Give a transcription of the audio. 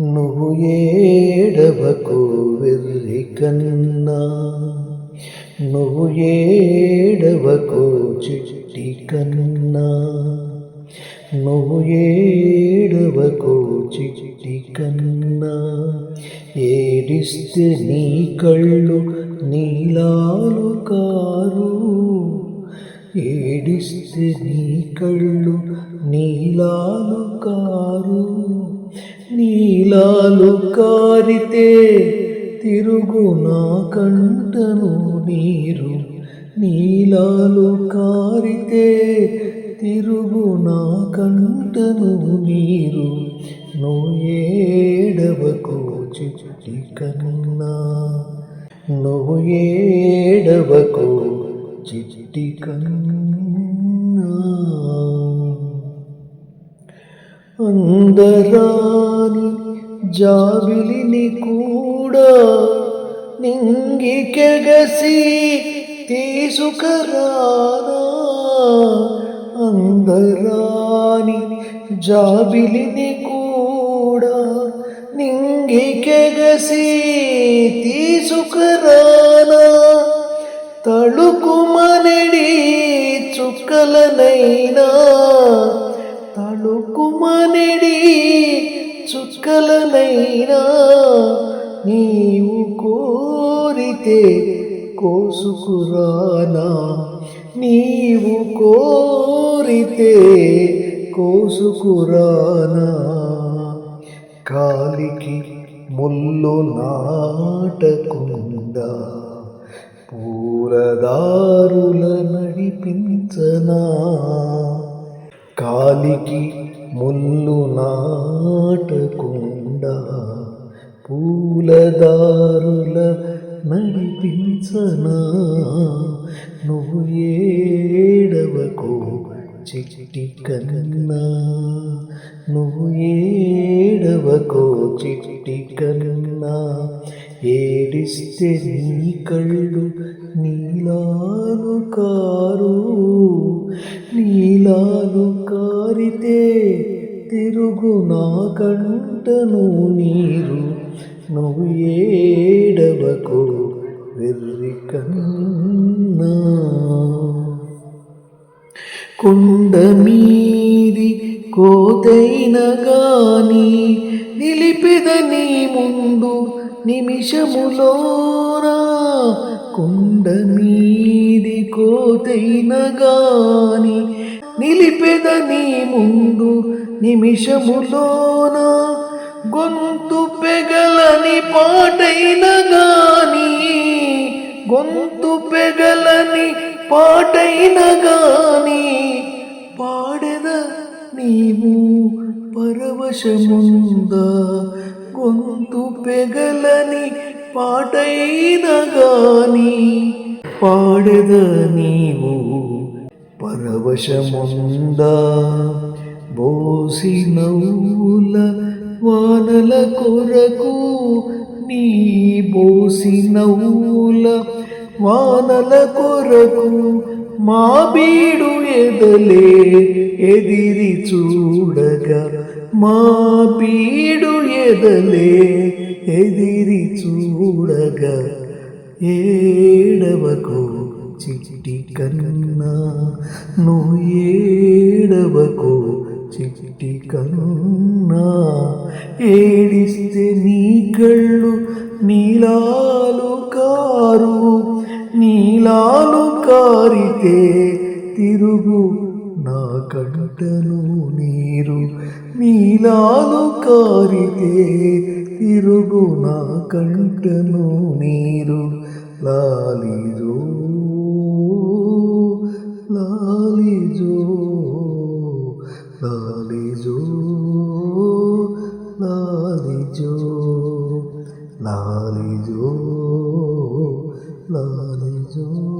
నువ్వు ఏడవకు వెర్రి కన్నా. నువ్వు ఏడవకు చిట్టి కన్నా. నువ్వు ఏడవకు చిట్టి కన్నా. ఏడిస్తే నీ కళ్ళు నీలాలు కారు ఏడిస్తే నీ కళ్ళు నీలాలు కారు నీలాలు కారితే తిరుగు నా కంటను నీరు. నీలాలు కారితే తిరుగు నా కంటను నీరు. నువ్వు ఏడవకు కన్నా. నువ్వు ఏడవకు చిట్టి కన్నా. అందరాని జాబిలిని కూడా నింగికెగసి తీసుకురానా? అందరాని జాబిలిని కూడా నింగికెగసి తీసుకురానా? తళుకుమనడి చుక్కలనైనా? తళుకుమనడి చుక్కలనైనా నీవు కోరితే కోసుకురానా. నీవు కోరితే కోసుకురానా. కాలికి ముల్లు నాటకుండా పూలదారుల నడిపించనా. కాలికి ముల్లు నాట పూలదారుల నడిపించనా? నువ్వు ఏడవకు చిట్టి కన్నా. నువ్వు ఏడవకు చిట్టి కన్నా. ఏడిస్తే నీ కళ్ళు నీలాలు కారు. నీలాలు కారితే తిరుగు నా కంటను నీరు. నువ్వు ఏడవకు వెర్రి కన్నా. కొండ మీది కోతైన గాని నిలిపిద నీ ముందు నిమిషములోరా కుండ మీది కోతైన గాని నిలిపెద నీ ముందు నిమిషములోనా. గొంతు పెగలని పాటైన గాని గొంతు పెగలని పాటైన గాని పాడెద నీవు పరవశముంద? గొంతు పెగలని పాటైన గాని పాడెద నీవు పరవశముంద? బోసి నవ్వుల వానల కొరకు నీ బోసినవుల వానల కొరకు మా బీడు ఎదలే ఎదిరి చూడగా మా బీడు ఎదలే ఎదిరి చూడగా ఏడవకు చిట్టి కన్నా నువ్వు ఏడవకు చిట్టి కన్నా ఏడిస్తే నీ కళ్ళు నీలాలు కారు నీలాలు కారితే తిరుగు నా కంటను నీరు నీలాలు కారితే తిరుగు నా కంటను నీరు. లాలిజో లాలిజో లాలిజో. लाली जो लाली जो